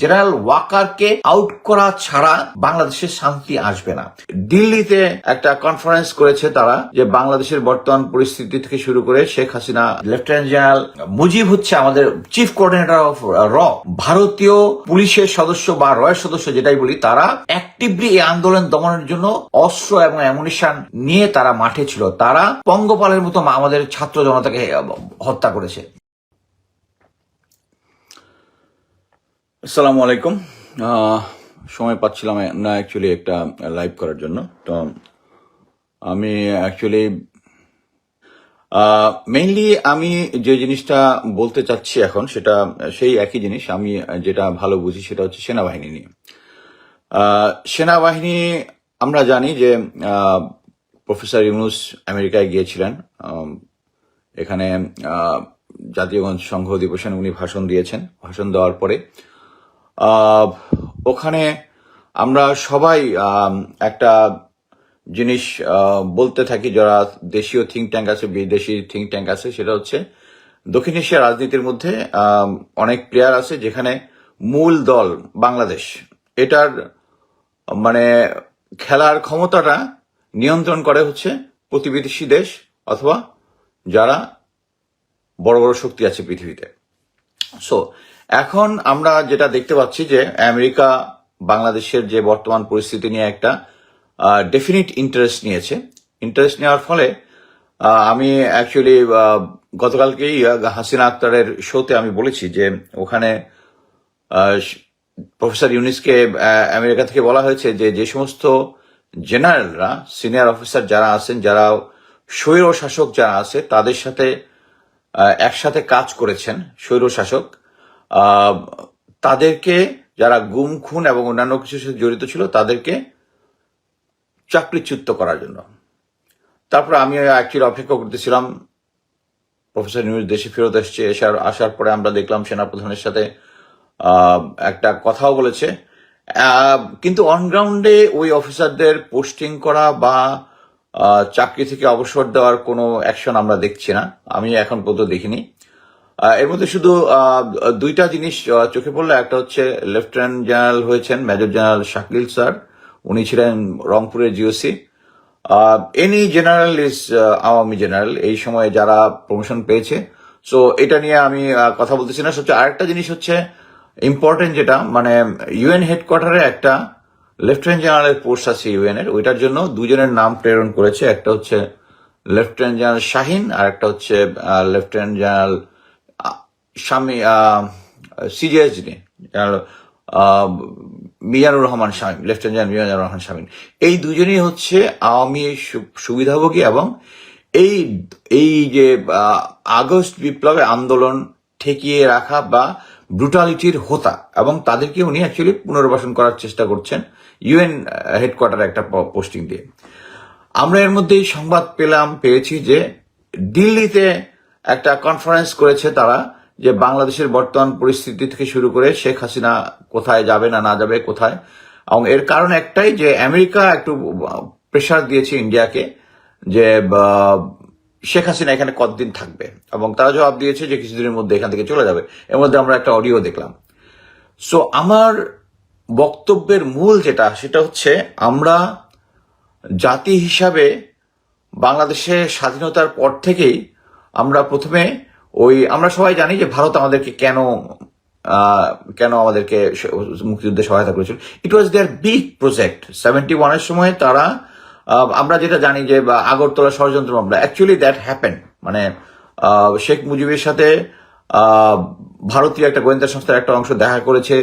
General ওয়াকারকে out করা ছাড়া বাংলাদেশের শান্তি আসবে না। দিল্লিতে একটা কনফারেন্স করেছে তারা যে বাংলাদেশের বর্তমান পরিস্থিতি থেকে শুরু করে শেখ হাসিনা, লেফটেন্যান্ট জেনারেল মুজিব হচ্ছে আমাদের চিফ কোঅর্ডিনেটর অফ র। ভারতীয় পুলিশের সদস্য বা রয়ের সদস্য যেটাই বলি, তারা অ্যাক্টিভলি এই আন্দোলন দমনের জন্য অস্ত্র এবং অ্যামুনিশন নিয়ে তারা মাঠে ছিল। তারা পঙ্গপালের মতো আমাদের ছাত্র জনতাকে হত্যা করেছে। আসসালামু আলাইকুম। সময় পাচ্ছিলাম না অ্যাকচুয়ালি একটা লাইভ করার জন্য। তো আমি অ্যাকচুয়ালি মেইনলি আমি যে জিনিসটা বলতে চাচ্ছি এখন সেটা সেই একই জিনিস। আমি যেটা ভালো বুঝি সেটা হচ্ছে সেনাবাহিনী নিয়ে। সেনাবাহিনী আমরা জানি যে প্রফেসর ইউনুস আমেরিকায় গিয়েছিলেন। এখানে আহ, জাতীয় সংঘ দিবসে উনি ভাষণ দিয়েছেন। ভাষণ দেওয়ার পরে ওখানে আমরা সবাই একটা জিনিস বলতে থাকি যারা দেশীয় থিঙ্ক ট্যাঙ্ক আছে, বিদেশি থিঙ্ক ট্যাঙ্ক আছে, সেটা হচ্ছে দক্ষিণ এশিয়া রাজনীতির মধ্যে অনেক প্লেয়ার আছে যেখানে মূল দল বাংলাদেশ। এটার মানে খেলার ক্ষমতাটা নিয়ন্ত্রণ করে হচ্ছে প্রতিবেশী দেশ অথবা যারা বড় বড় শক্তি আছে পৃথিবীতে। সো এখন আমরা যেটা দেখতে পাচ্ছি যে আমেরিকা বাংলাদেশের যে বর্তমান পরিস্থিতি নিয়ে একটা ডেফিনিট ইন্টারেস্ট নিয়েছে। ইন্টারেস্ট নেওয়ার ফলে আমি অ্যাকচুয়ালি গতকালকেই হাসিনা আক্তারের শোতে আমি বলেছি যে ওখানে প্রফেসর ইউনিসকে আমেরিকা থেকে বলা হয়েছে যে যে সমস্ত জেনারেলরা, সিনিয়র অফিসার যারা আছেন, যারা স্বৈর শাসক যারা আছে, তাদের সাথে একসাথে কাজ করেছেন স্বৈর শাসক তাদেরকে যারা গুম, খুন এবং অন্যান্য কিছুর সাথে জড়িত ছিল, তাদেরকে চাকরিচ্যুত করার জন্য। তারপরে আমি অ্যাকচুয়ালি অপেক্ষা করতেছিলাম। প্রফেসর নিউজ দেশে ফেরত এসছে, এসার, আসার পরে আমরা দেখলাম সেনাপ্রধানের সাথে একটা কথাও বলেছে। কিন্তু অনগ্রাউন্ডে ওই অফিসারদের পোস্টিং করা বা চাকরি থেকে অবসর দেওয়ার কোনো অ্যাকশন আমরা দেখছি না। আমি এখন পর্যন্ত দেখিনি। এর মধ্যে শুধু দুইটা জিনিস চোখে পড়ল। একটা হচ্ছে লেফটেন্যান্ট জেনারেল হয়েছেন, মেজর জেনারেল শাকিল স্যার। উনি ছিলেন রংপুরের GOC. Any general is Awami general. এই সময়ে যারা প্রমোশন পেয়েছে। সো এটা নিয়ে আমি কথা বলতেছি না। সবচেয়ে আরেকটা জিনিস হচ্ছে ইম্পর্টেন্ট যেটা মানে ইউএন হেডকোয়ার্টারে একটা লেফটেন্যান্ট জেনারেলের পোস্ট আছে ইউএন এর। ওইটার জন্য দুজনের নাম প্রেরণ করেছে। একটা হচ্ছে লেফটেন্যান্ট জেনারেল শাহিন, আর একটা হচ্ছে লেফটেন্যান্ট জেনারেল স্বামী সিজিএস যিনি মিজানুর রহমান শামীম লেফটেন্যান্ট জেনারেল মিজানুর রহমান শামীম এই দুজনেই হচ্ছে আওয়ামী সুবিধাভোগী এবং এই এই যে আগস্ট বিপ্লবে আন্দোলন ঠেকিয়ে রাখা বা ব্রুটালিটির হোতা এবং তাদেরকে উনি অ্যাকচুয়ালি পুনর্বাসন করার চেষ্টা করছেন ইউএন হেডকোয়ার্টার একটা পোস্টিং দিয়ে। আমরা এর মধ্যেই সংবাদ পেলাম, পেয়েছি যে দিল্লিতে একটা কনফারেন্স করেছে তারা যে বাংলাদেশের বর্তমান পরিস্থিতি থেকে শুরু করে শেখ হাসিনা কোথায় যাবে না না যাবে, কোথায়? এবং এর কারণ একটাই যে আমেরিকা একটু প্রেশার দিয়েছে ইন্ডিয়াকে যে শেখ হাসিনা এখানে কতদিন থাকবে? এবং তারা জবাব দিয়েছে যে কিছুদিনের মধ্যে এখান থেকে চলে যাবে। এর মধ্যে আমরা একটা অডিও দেখলাম। সো আমার বক্তব্যের মূল যেটা, সেটা হচ্ছে আমরা জাতি হিসাবে বাংলাদেশের স্বাধীনতার পর থেকেই আমরা প্রথমে ওই আমরা সবাই জানি যে ভারত আমাদেরকে কেন কেন আমাদেরকে মুক্তিযুদ্ধে সহায়তা করেছিল। It was there big project seventy ওয়ানের সময় তারা আমরা যেটা জানি যে আগরতলা ষড়যন্ত্র মামলা। অ্যাকচুয়ালি দ্যাট হ্যাপেন মানে শেখ মুজিবের সাথে ভারতীয় একটা গোয়েন্দা সংস্থার একটা অংশ দেখা করেছে।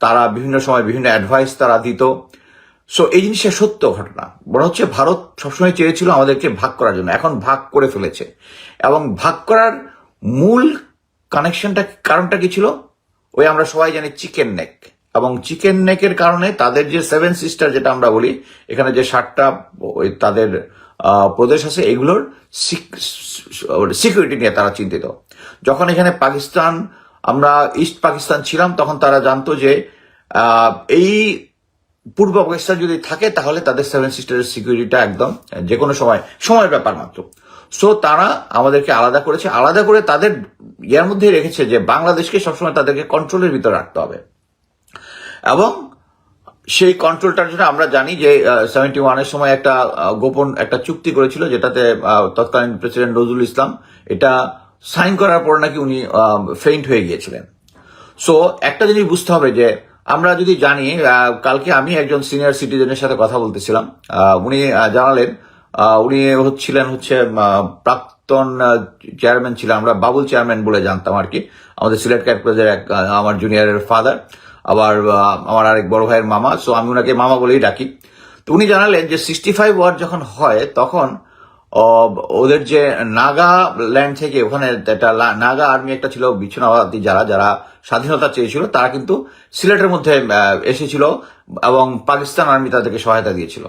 তারা বিভিন্ন সময় বিভিন্ন অ্যাডভাইস তারা দিত। সো এই জিনিসটা সত্য ঘটনা। মনে হচ্ছে ভারত সবসময় চেয়েছিল আমাদেরকে ভাগ করার জন্য। এখন ভাগ করে ফেলেছে। এবং ভাগ করার মূল কানেকশনটা কারণটা কি ছিল? ওই আমরা সবাই জানি চিকেন নেক এবং চিকেন নেকের কারণে তাদের যে সেভেন সিস্টার যেটা আমরা বলি, এখানে যে সাতটা, ওই তাদের প্রদেশ আছে, এগুলোর সিকিউরিটি নিয়ে তারা চিন্তিত। যখন এখানে পাকিস্তান, আমরা ইস্ট পাকিস্তান ছিলাম, তখন তারা জানতো যে এই পূর্ব পাকিস্তান যদি থাকে, তাহলে তাদের সেভেন সিস্টারের সিকিউরিটিটা একদম, যে কোনো সময়, সময়ের ব্যাপার মাত্র। সো তারা আমাদেরকে আলাদা করেছে। আলাদা করে তাদের ইয়ার মধ্যে রেখেছে যে বাংলাদেশকে সবসময় তাদেরকে কন্ট্রোলের ভিতর রাখতে হবে। এবং সেই কন্ট্রোলটার জন্য আমরা জানি যে সেভেন্টি ওয়ানের সময় একটা গোপন একটা চুক্তি করেছিল যেটাতে তৎকালীন প্রেসিডেন্ট নজরুল ইসলাম এটা সাইন করার পর নাকি উনি ফেইন্ট হয়ে গিয়েছিলেন। সো একটা জিনিস বুঝতে হবে যে, আমরা যদি জানি কালকে আমি একজন সিনিয়র সিটিজেনের সাথে কথা বলতেছিলাম। উনি জানালেন উনি হচ্ছিলেন হচ্ছে প্রাক্তন চেয়ারম্যান ছিলেন, আমরা বাবুল চেয়ারম্যান বলে জানতাম আর কি। আমাদের সিলেট ক্যাপিটালের এক আমার জুনিয়রের ফাদার আবার আমার আরেক বড় ভাইয়ের মামা সো আমি ওনাকে মামা বলেই ডাকি। তো উনি জানালেন যে সিক্সটি ফাইভ ওয়ার যখন হয়, তখন ওদের যে নাগা ল্যান্ড থেকে ওখানে একটা নাগা আর্মি একটা ছিল বিচ্ছিন্নতাবাদী যারা যারা স্বাধীনতা চেয়েছিল, তারা কিন্তু সিলেটের মধ্যে এসেছিল এবং পাকিস্তান আর্মি তাদেরকে সহায়তা দিয়েছিল।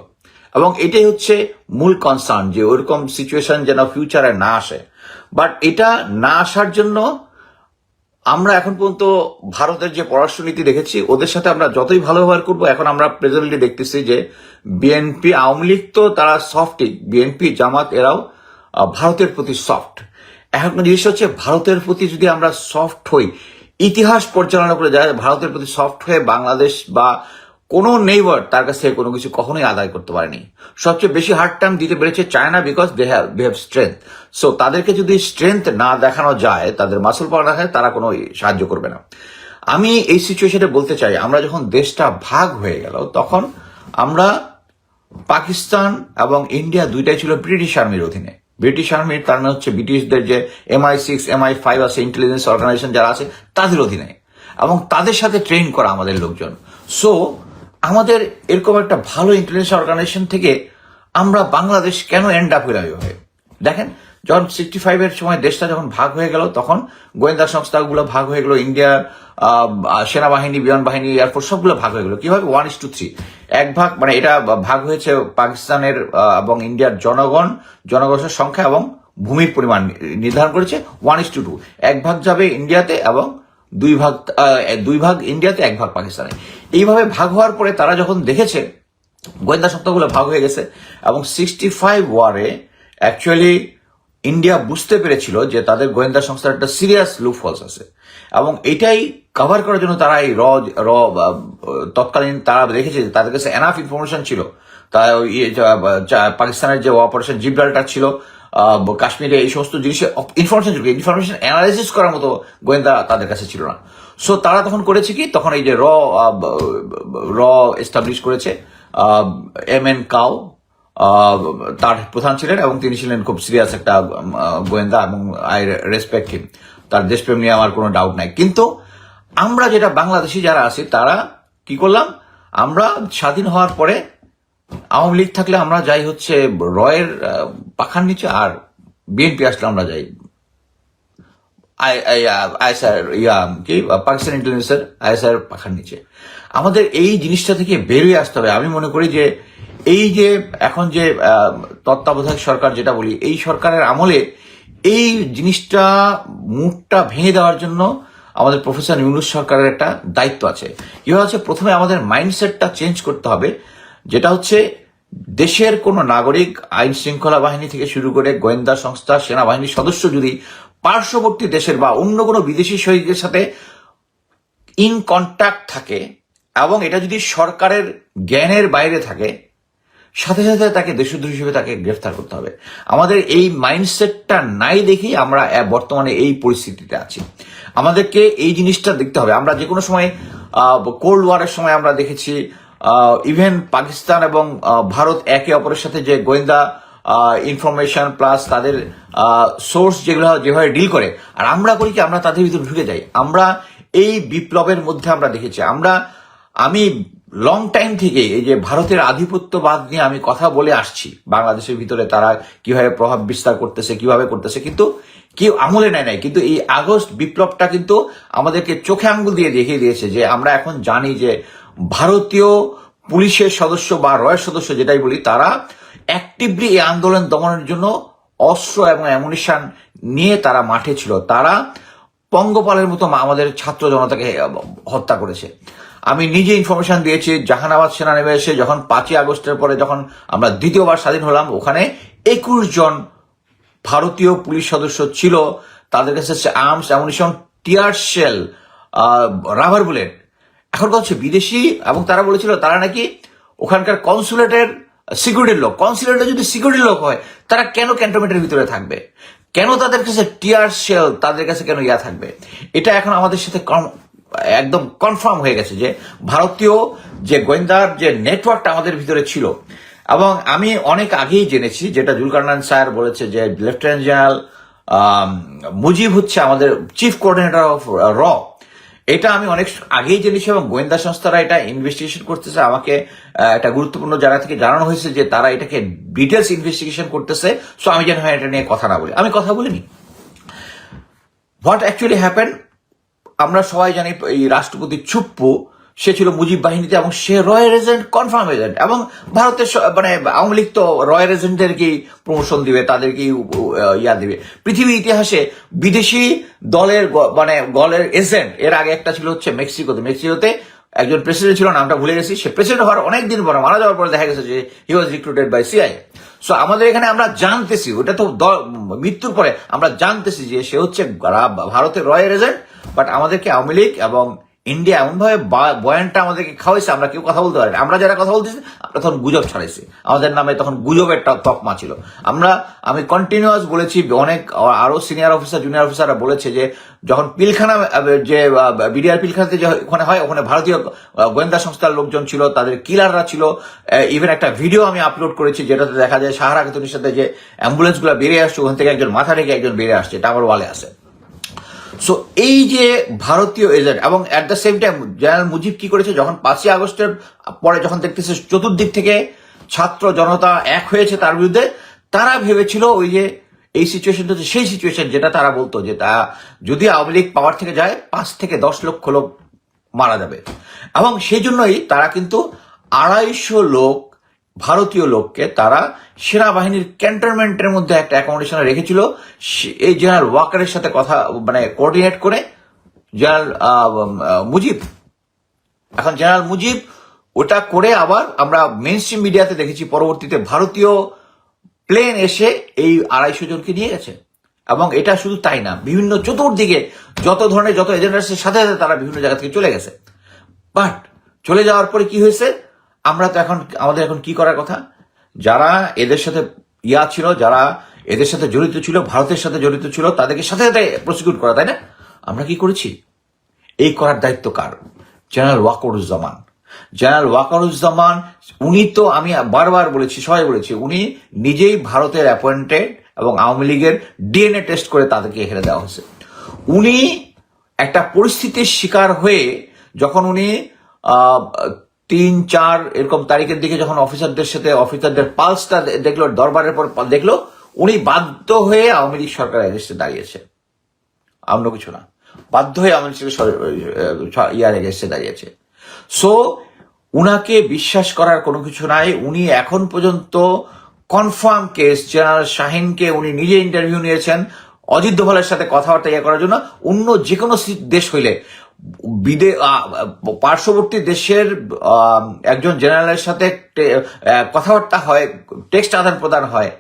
এবং এটাই হচ্ছে মূল কনসার্ন যে ওরকম সিচুয়েশন যেন ফিউচারে না আসে। বাট এটা না আসার জন্য আমরা এখন পর্যন্ত ভারতের যে পররাষ্ট্রনীতি দেখেছি, ওদের সাথে আমরা যতই ভালো ব্যবহার করব, এখন আমরা প্রেজেন্টলি দেখতেছি যে বিএনপি আওয়ামী লীগ তো তারা সফটই বিএনপি জামাত এরাও ভারতের প্রতি সফট এখন জিনিস হচ্ছে, ভারতের প্রতি যদি আমরা সফট হই, ইতিহাস পরিচালনা করে যায়, ভারতের প্রতি সফট হয়ে বাংলাদেশ বা কোনো নেইবার তার কাছ থেকে কোনো কিছু কখনোই আদায় করতে পারেনি। সবচেয়ে বেশি হার্ড টাইম দিতে পেরেছে China because they have they have strength so তাদেরকে যদি স্ট্রেংথ না দেখানো যায়, তাদের মাসল পাওয়া হয় তারা কোনো সাহায্য করবে না। আমি এই সিচুয়েশনে বলতে চাই, আমরা যখন দেশটা ভাগ হয়ে গেল, তখন আমরা পাকিস্তান এবং ইন্ডিয়া দুইটাই ছিল ব্রিটিশ আর্মির অধীনে। ব্রিটিশ আর্মির তার মানে হচ্ছে ব্রিটিশদের যে এমআই সিক্স এমআই ফাইভ আছে ইন্টেলিজেন্স অর্গানাইজেশন যারা আছে, তাদের অধীনে। এবং তাদের সাথে ট্রেন করা আমাদের লোকজন। সো আমাদের এরকম একটা ভালো ইন্টেলিজেন্স অর্গানাইজেশন থেকে আমরা বাংলাদেশ কেন এন্ড আপ এভাবে দেখেন, যখন সিক্সটি ফাইভের সময় দেশটা যখন ভাগ হয়ে গেল, তখন গোয়েন্দা সংস্থাগুলো ভাগ হয়ে গেল, ইন্ডিয়ার সেনাবাহিনী, বিমান বাহিনী এয়ারফোর্স সবগুলো ভাগ হয়ে গেল। কীভাবে? ওয়ান ইস টু থ্রি এক ভাগ মানে এটা ভাগ হয়েছে পাকিস্তানের এবং ইন্ডিয়ার জনগণ, জনগণের সংখ্যা এবং ভূমির পরিমাণ নির্ধারণ করেছে। ওয়ান ইস টু টু এক ভাগ যাবে ইন্ডিয়াতে এবং দুই ভাগ দুই ভাগ ইন্ডিয়াতে, এক ভাগ পাকিস্তানে। এইভাবে ভাগ হওয়ার পরে তারা যখন দেখেছে, গোয়েন্দা সংস্থাগুলো ভাগ হয়ে গেছে, এবং সিক্সটি ফাইভ ওয়ারে অ্যাকচুয়ালি ইন্ডিয়া বুঝতে পেরেছিল যে তাদের গোয়েন্দা সংস্থার একটা সিরিয়াস লুপ ফলস আছে। এবং এটাই কভার করার জন্য তারা এই র র তৎকালীন তারা দেখেছে যে তাদের কাছে এনাফ ইনফরমেশন ছিল। তা পাকিস্তানের যে অপারেশন জিব্রাল্টার ছিল কাশ্মীরে এই সমস্ত জিনিসের ইনফরমেশন ছিল ইনফরমেশন অ্যানালাইসিস করার মতো গোয়েন্দা তাদের কাছে ছিল না। সো তারা তখন করেছে কি? তখন এই যে র র এস্টাবলিশ করেছে এম এন কাউ তার প্রধান ছিলেন এবং তিনি ছিলেন খুব সিরিয়াস একটা গোয়েন্দা এবং আই রেসপেক্ট হিম তার দেশপ্রেম নিয়ে আমার কোনো ডাউট নাই। কিন্তু আমরা যেটা বাংলাদেশি যারা আছি, তারা কি করলাম? আমরা স্বাধীন হওয়ার পরে আওয়ামী লীগ থাকলে আমরা যাই হচ্ছে রয়ের পাখার নিচে আর বিএনপি আসলে আমরা যাই ইয়া, কি, পাকিস্তান ইন্টেলিজেন্সের আইএসআর পাখার নিচে। আমাদের এই জিনিসটা থেকে বেরিয়ে আসতে হবে। আমি মনে করি যে এই যে এখন যে তত্ত্বাবধায়ক সরকার যেটা বলি, এই সরকারের আমলে এই জিনিসটা মুখটা ভেঙে দেওয়ার জন্য আমাদের প্রফেসর ইউনুস সরকারের একটা দায়িত্ব আছে। কীভাবে হচ্ছে প্রথমে আমাদের মাইন্ডসেটটা চেঞ্জ করতে হবে। যেটা হচ্ছে দেশের কোন নাগরিক আইন শৃঙ্খলা বাহিনী থেকে শুরু করে গোয়েন্দা সংস্থা, সেনাবাহিনীর সদস্য যদি পার্শ্ববর্তী দেশের বা অন্য কোনো বিদেশি শহীদের সাথে ইন কন্ট্যাক্ট থাকে এবং এটা যদি সরকারের জ্ঞানের বাইরে থাকে, সাথে সাথে তাকে দেশদ্রোহী হিসেবে তাকে গ্রেফতার করতে হবে। আমাদের এই মাইন্ডসেটটা নাই দেখেই আমরা বর্তমানে এই পরিস্থিতিতে আছি। আমাদেরকে এই জিনিসটা দেখতে হবে। আমরা যে কোনো সময় কোল্ড ওয়ারের সময় আমরা দেখেছি ইভেন পাকিস্তান এবং ভারত একে অপরের সাথে যে গোয়েন্দা ইনফরমেশন প্লাস তাদের সোর্স যেগুলো যেভাবে ডিল করে, আর আমরা করি কি, আমরা তাদের ভিতরে ঢুকে যাই। আমরা এই বিপ্লবের মধ্যে আমরা দেখেছি। আমরা, আমি লং টাইম থেকে এই যে ভারতের আধিপত্যবাদ নিয়ে আমি কথা বলে আসছি। বাংলাদেশের ভিতরে তারা কীভাবে প্রভাব বিস্তার করতেছে, কীভাবে করতেছে, কিন্তু কেউ আমলে নেয় নাই। কিন্তু এই আগস্ট বিপ্লবটা কিন্তু আমাদেরকে চোখে আঙ্গুল দিয়ে দেখিয়ে দিয়েছে যে আমরা এখন জানি যে ভারতীয় পুলিশের সদস্য বা রয়ের সদস্য যেটাই বলি, তারা অ্যাক্টিভলি এই আন্দোলন দমনের জন্য অস্ত্র এবং অ্যামুনিশন নিয়ে তারা মাঠে ছিল। তারা পঙ্গপালের মতো আমাদের ছাত্র জনতাকে হত্যা করেছে। আমি নিজে ইনফরমেশন দিয়েছি, জাহানাবাদ সেনানিবাসে যখন পাঁচই আগস্টের পরে যখন আমরা দ্বিতীয়বার স্বাধীন হলাম, ওখানে একুশ জন ভারতীয় পুলিশ সদস্য ছিল। তাদের কাছে arms ammunition tear shell rubber bullet এখন কথা হচ্ছে বিদেশি এবং তারা বলেছিল তারা নাকি ওখানকার কনসুলেটের সিকিউরিটির লোক, কনসুলেটের যদি সিকিউরিটির লোক হয়, তারা কেন ক্যান্টনমেন্টের ভিতরে থাকবে? কেন তাদের কাছে টিয়ার শেল, তাদের কাছে কেন ইয়া থাকবে? এটা এখন আমাদের সাথে একদম কনফার্ম হয়ে গেছে যে ভারতীয় যে গোয়েন্দার যে নেটওয়ার্কটা আমাদের ভিতরে ছিল, এবং আমি অনেক আগেই জেনেছি, যেটা জুলকারনান স্যার বলেছে যে লেফটেন্যান্ট জেনারেল মুজিব হচ্ছে আমাদের চিফ কোঅর্ডিনেটর অফ র এটা আমি অনেক আগেই জেনেছি এবং গোয়েন্দা সংস্থারা এটা ইনভেস্টিগেশন করতেছে। আমাকে একটা গুরুত্বপূর্ণ জায়গা থেকে জানানো হয়েছে যে তারা এটাকে ডিটেলস ইনভেস্টিগেশন করতেছে। সো আমি যেন হয় এটা নিয়ে কথা না বলি। আমি কথা বলিনি। হোয়াট অ্যাকচুয়ালি হ্যাপেন আমরা সবাই জানি এই রাষ্ট্রপতি চুপ্পু সে ছিল মুজিব বাহিনীতে এবং সে রয়্যাল এজেন্ট কনফার্ম এজেন্ট এবং ভারতের মানে আওয়ামী লীগ তো রয়্যাল এজেন্টদেরকেই প্রমোশন দিবে তাদেরকেই ইয়া দিবে। পৃথিবীর ইতিহাসে বিদেশি দলের মানে গলের এজেন্ট এর আগে একটা ছিল হচ্ছে মেক্সিকোতে। মেক্সিকোতে একজন প্রেসিডেন্ট ছিল, নামটা ভুলে গেছি। সে প্রেসিডেন্ট হওয়ার অনেক দিন পরে, মারা যাওয়ার পরে দেখা গেছে যে he was recruited by CI so আমাদের এখানে আমরা জানতেছি, ওটা তো মৃত্যুর পরে আমরা জানতেছি যে সে হচ্ছে ভারতের রয়্যাল এজেন্ট বাট আমাদেরকে আওয়ামী লীগ এবং ইন্ডিয়া এমনভাবে বয়ানটা আমাদেরকে খাওয়াইছে, আমরা কেউ কথা বলতে পারি আমরা যারা কথা বলতেছি, আমরা তখন গুজব ছড়াইছি। আমাদের নামে তখন গুজবের তকমা ছিল। আমরা, আমি কন্টিনিউয়াস বলেছি, অনেক আরও সিনিয়র অফিসার জুনিয়র অফিসাররা বলেছে যে, যখন পিলখানা যে বিডিআর পিলখানাতে যে ওখানে হয়, ওখানে ভারতীয় গোয়েন্দা সংস্থার লোকজন ছিল, তাদের কিলাররা ছিল। ইভেন একটা ভিডিও আমি আপলোড করেছি, যেটাতে দেখা যায় সাহারা খাতুনের সাথে যে অ্যাম্বুলেন্সগুলো বেরিয়ে আসছে, ওখান থেকে একজন মাথা রেখে একজন বেরিয়ে আসছে, এটা আমার ওয়ালে আছে। সো এই যে ভারতীয় এজেন্ট, এবং at the same time general Mujib কি করেছে? যখন পাঁচই আগস্টের পরে যখন দেখতেছে চতুর্দিক থেকে ছাত্র জনতা এক হয়েছে তার বিরুদ্ধে, তারা ভেবেছিল ওই যে এই সিচুয়েশনটা হচ্ছে সেই সিচুয়েশন যেটা তারা বলতো, যে তা যদি আওয়ামী লীগ পাওয়ার থেকে যায়, পাঁচ থেকে দশ লক্ষ লোক মারা যাবে। এবং সেই জন্যই তারা কিন্তু আড়াইশো লোক ভারতীয় লোককে তারা সেনাবাহিনীর ক্যান্টনমেন্টের মধ্যে একটা অ্যাকোমোডেশনে রেখেছিল। এই জেনারেল ওয়াকারের সাথে কথা মানে কোঅর্ডিনেট করে জেনারেল মুজিব। এখন জেনারেল মুজিব, ওটা করে আবার আমরা মেন স্ট্রিম মিডিয়াতে দেখেছি, পরবর্তীতে ভারতীয় প্লেন এসে এই আড়াইশো জনকে নিয়ে গেছে। এবং এটা শুধু তাই না, বিভিন্ন চতুর্দিকে যত ধরনের, যত এজেন্ট আছে সাথে সাথে তারা বিভিন্ন জায়গা থেকে চলে গেছে। বাট চলে যাওয়ার পরে কি হয়েছে? আমরা তো এখন, আমাদের এখন কি করার কথা? যারা এদের সাথে ইয়া ছিল, যারা এদের সাথে জড়িত ছিল, ভারতের সাথে জড়িত ছিল, তাদেরকে সাথে সাথে প্রসিকিউট করা, তাই না? আমরা কি করেছি? এই করার দায়িত্ব কার? জেনারেল ওয়াকরুজ্জামান জেনারেল ওয়াকরুজ্জামান উনি তো আমি বারবার বলেছি, সবাই বলেছি, উনি নিজেই ভারতের অ্যাপয়েন্টেড এবং আওয়ামী লীগের ডিএনএ টেস্ট করে তাদেরকে হেরে দেওয়া হয়েছে। উনি একটা পরিস্থিতির শিকার হয়ে যখন উনি তিন, চার এরকম তারিখের দিকে যখন অফিসারদের সাথে, অফিসারদের পালসটা দেখল, দরবারের পর দেখল, উনি বাধ্য হয়ে আওয়ামী লীগ সরকার এগেস্টে দাঁড়িয়েছে। অন্য কিছু না। বাধ্য হয়ে আওয়ামী লীগ ইয়ার এগেস্টে দাঁড়িয়েছে। সো উনাকে বিশ্বাস করার কোনো কিছু নাই। উনি এখন পর্যন্ত কনফার্ম কেস জেনারেল শাহিনকে উনি নিজে ইন্টারভিউ নিয়েছেন। অজিত দোভালের সাথে কথাবার্তা ইয়ে করার জন্য অন্য যে কোনো দেশ হইলে বিদে পার্শ্ববর্তী দেশের একজন জেনারেলের সাথে কথাবার্তা হয়, টেক্সট আদান প্রদান হয়।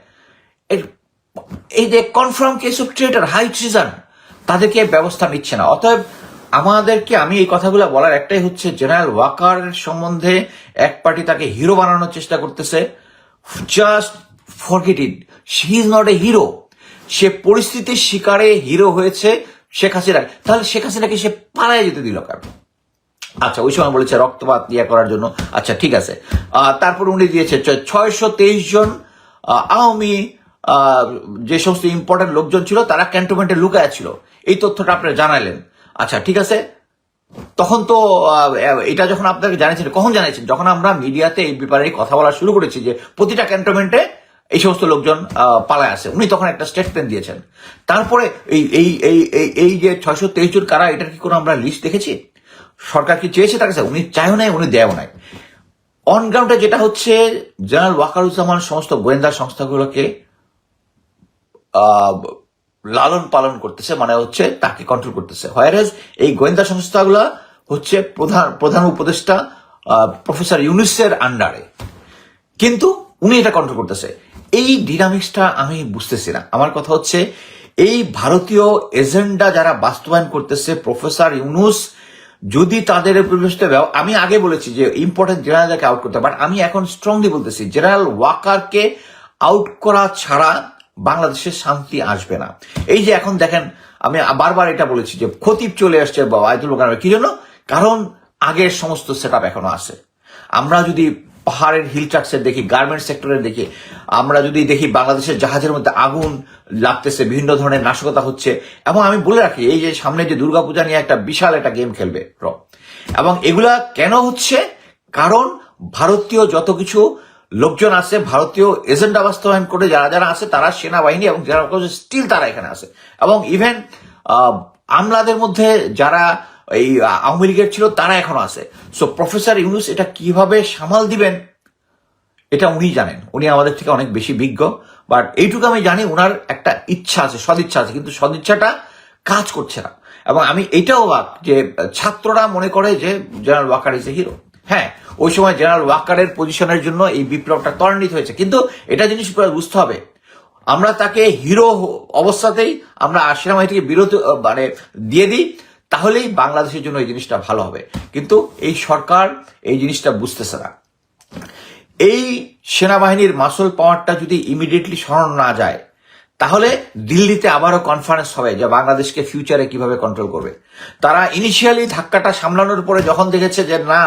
এই যে confirm case of traitor high treason তাদেরকে ব্যবস্থা নিচ্ছে না। অতএব আমাদেরকে, আমি এই কথাগুলো বলার একটাই হচ্ছে, জেনারেল ওয়াকার সম্বন্ধে এক পার্টি তাকে হিরো বানানোর চেষ্টা করতেছে। Just forget it she is not a hero সে পরিস্থিতির শিকারে হিরো হয়েছে। শেখ হাসিনা তাহলে শেখ হাসিনাকে সে পালায় যেতে দিল কারণ আচ্ছা ওই সময় বলেছে রক্তপাত ইয়ে করার জন্য। আচ্ছা ঠিক আছে। তারপর উনি দিয়েছে ছয়শো তেইশ জন আওয়ামী যে সমস্ত ইম্পর্টেন্ট লোকজন ছিল, তারা ক্যান্টনমেন্টে লুকায় ছিল। এই তথ্যটা আপনারা জানালেন আচ্ছা ঠিক আছে? তখন তো এটা যখন আপনাকে জানিয়েছেন কখন জানিয়েছেন যখন আমরা মিডিয়াতে এই ব্যাপারে কথা বলা শুরু করেছি যে প্রতিটা ক্যান্টনমেন্টে এই সমস্ত লোকজন পালায় আছে উনি তখন একটা স্টেটমেন্ট দিয়েছেন। তারপরে এই এই এই, এই- যে ছয়শো তেইশ জন, কারা, এটার কি কোনো আমরা লিস্ট দেখেছি? সরকার কি চেয়েছে তার কাছে? উনি চাইও নাই, উনি দেয়ও নাই। অন গ্রাউন্ডে যেটা হচ্ছে জেনারেল ওয়াকারুজ্জামান সমস্ত গোয়েন্দা সংস্থাগুলোকে লালন পালন করতেছে মানে হচ্ছে তাকে কন্ট্রোল করতেছে। হোয়ারেজ এই গোয়েন্দা সংস্থাগুলো হচ্ছে প্রধান প্রধান উপদেষ্টা প্রফেসর ইউনুসের আন্ডারে কিন্তু উনি এটা কন্ট্রোল করতেছে। এই ডিনামিক্সটা আমি বুঝতেছি না। আমার কথা হচ্ছে, এই ভারতীয় এজেন্ডা যারা বাস্তবায়ন করতেছে, প্রফেসর ইউনুস, যদি তাদের পরিবেশতে আমি আগে বলেছি যে ইম্পর্টেন্ট জেনারেলকে আউট করতে বাট আমি এখন স্ট্রংলি বলতেছি, জেনারেল ওয়াকারকে আউট করা ছাড়া বাংলাদেশে শান্তি আসবে না। এই যে এখন দেখেন, আমি বারবার এটা বলেছি যে খতিব চলে আসছে বা আয়তুল কি জন্য? কারণ আগের সমস্ত সেট এখনও আছে। আমরা যদি পাহাড়ের হিল ট্রাক্সের দেখি গার্মেন্ট সেক্টরের দেখি। আমরা যদি দেখি বাংলাদেশের জাহাজের মধ্যে আগুন লাগতেছে, বিভিন্ন ধরনের নাশকতা হচ্ছে। এবং আমি বলে রাখি, এই যে সামনে যে দুর্গাপূজা নিয়ে একটা বিশাল একটা গেম খেলবে এবং এগুলা কেন হচ্ছে? কারণ ভারতীয় যত কিছু লোকজন আছে, ভারতীয় এজেন্ডা বাস্তবায়ন করে যারা যারা আছে, তারা সেনাবাহিনী এবং যারা স্টিল তারা এখানে আছে। এবং ইভেন আমলাদের মধ্যে যারা এই আওয়ামী লীগের ছিল, তারা এখন আছে। সো প্রফেসর ইউনুস এটা কীভাবে সামাল দিবেন, এটা উনি জানেন। উনি আমাদের থেকে অনেক বেশি বিজ্ঞ বাট এইটুকু আমি জানি ওনার একটা ইচ্ছা আছে, সদিচ্ছা আছে, কিন্তু সদিচ্ছাটা কাজ করছে না। এবং আমি এটাও অবাক যে, ছাত্ররা মনে করে যে general Waker is a hero হ্যাঁ ওই সময় জেনারেল ওয়াকারের পজিশনের জন্য এই বিপ্লবটা ত্বরান্বিত হয়েছে। কিন্তু এটা জিনিস বুঝতে হবে, আমরা তাকে হিরো অবস্থাতেই আমরা সেনাবাহিনী থেকে বিরত মানে দিয়ে দিই তাহলেই বাংলাদেশের জন্য এই জিনিসটা ভালো হবে। কিন্তু এই সরকার এই জিনিসটা বুঝতেছে না। এই সেনাবাহিনীর মাসল পাওয়ারটা যদি ইমিডিয়েটলি সরানো না যায়, তাহলে দিল্লিতে আবারও কনফারেন্স হবে যে বাংলাদেশকে ফিউচারে কীভাবে কন্ট্রোল করবে। তারা ইনিশিয়ালি ধাক্কাটা সামলানোর পরে যখন দেখেছে যে না,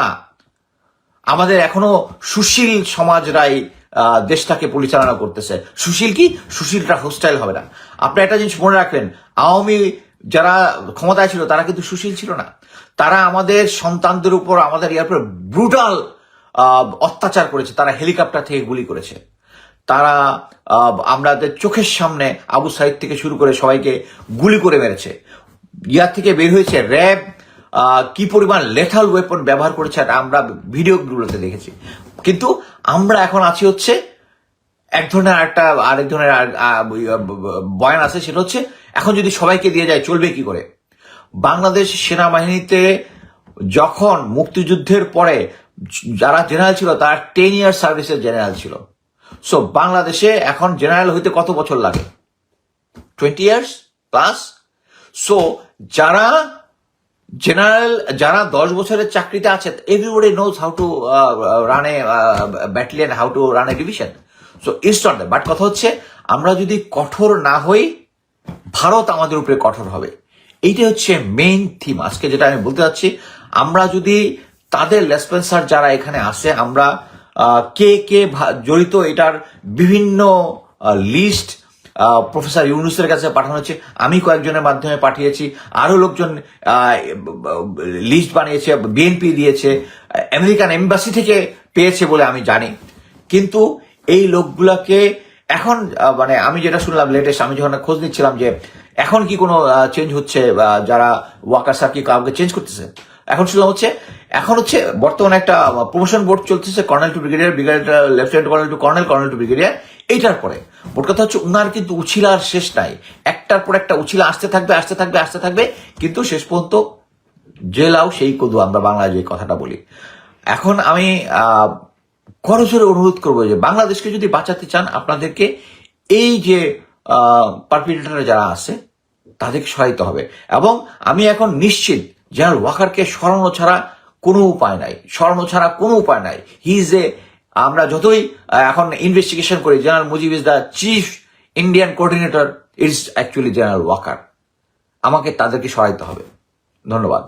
আমাদের এখনও সুশীল সমাজরাই দেশটাকে পরিচালনা করতেছে। সুশীল কি? সুশীলটা হোস্টাইল হবে না। আপনি একটা জিনিস মনে রাখবেন, আওয়ামী যারা ক্ষমতায় ছিল, তারা কিন্তু সুশীল ছিল না। তারা আমাদের সন্তানদের উপর, আমাদের ইয়ার উপর ব্রুটাল অত্যাচার করেছে। তারা হেলিকপ্টার থেকে গুলি করেছে। তারা আমাদের চোখের সামনে আবু সাইদ থেকে শুরু করে সবাইকে গুলি করে মেরেছে। ইয়ার থেকে বের হয়েছে র্যাব কি পরিমাণ লেথাল ওয়েপন ব্যবহার করেছে আমরা ভিডিওগুলোতে দেখেছি। কিন্তু আমরা এখন আছি হচ্ছে এক ধরনের একটা আরেক ধরনের বয়ান আছে, সেটা হচ্ছে, এখন যদি সবাইকে দিয়ে যায়, চলবে কি করে? বাংলাদেশ সেনাবাহিনীতে যখন মুক্তিযুদ্ধের পরে যারা জেনারেল ছিল, তারা টেন ইয়ার সার্ভিসের জেনারেল ছিল। সো বাংলাদেশে এখন জেনারেল হইতে কত বছর লাগে? টোয়েন্টি ইয়ার্স প্লাস সো যারা জেনারেল যারা দশ বছরের চাকরিতে আছে everybody knows how to run a battalion how to run a division so it's not but কথা হচ্ছে, আমরা যদি কঠোর না হই, ভারত আমাদের উপরে কঠোর হবে। এইটা হচ্ছে মেইন থিম আজকে যেটা আমি বলতে চাচ্ছি আমরা যদি তাদের লেসপেন্সার যারা এখানে আসে আমরা কে কে জড়িত এটার বিভিন্ন লিস্ট প্রফেসর ইউনুসের কাছে পাঠানো হচ্ছে। আমি কয়েকজনের মাধ্যমে পাঠিয়েছি। আরও লোকজন লিস্ট বানিয়েছে বিএনপি দিয়েছে। আমেরিকান এম্বাসি থেকে পেয়েছে বলে আমি জানি। কিন্তু এই লোকগুলাকে এখন মানে আমি যেটা শুনলাম লেটেস্ট আমি যখন খোঁজ নিচ্ছিলাম যে এখন কি কোনো চেঞ্জ হচ্ছে যারা ওয়াকার স্যার কি কাউকে চেঞ্জ করতেছে? এখন শুধু হচ্ছে, এখন হচ্ছে বর্তমানে একটা প্রমোশন বোর্ড চলতেছে colonel to brigadier brigadier lieutenant colonel to colonel colonel to brigadier এইটার পরে। মোট কথা হচ্ছে উনার কিন্তু উছিলার শেষ নাই। একটার পর একটা উছিলা আসতে থাকবে আসতে থাকবে আসতে থাকবে, কিন্তু শেষ পর্যন্ত জেলাও সেই কদু আমরা বাংলায় যে কথাটা বলি। এখন আমি করজোরে অনুরোধ করব যে বাংলাদেশকে যদি বাঁচাতে চান, আপনাদেরকে এই যে পারপিটেটার যারা আছে, তাদেরকে সহায়তা হবে। এবং আমি এখন নিশ্চিত জেনারেল ওয়াকারকে সরানো ছাড়া কোনো উপায় নাই। সরানো ছাড়া কোনো উপায় নাই। হি ইজ এ আমরা যতই এখন ইনভেস্টিগেশন করি, general Mujib is the chief Indian coordinator it's actually general Waker. আমাকে তাদেরকে সহায়তা হবে। ধন্যবাদ।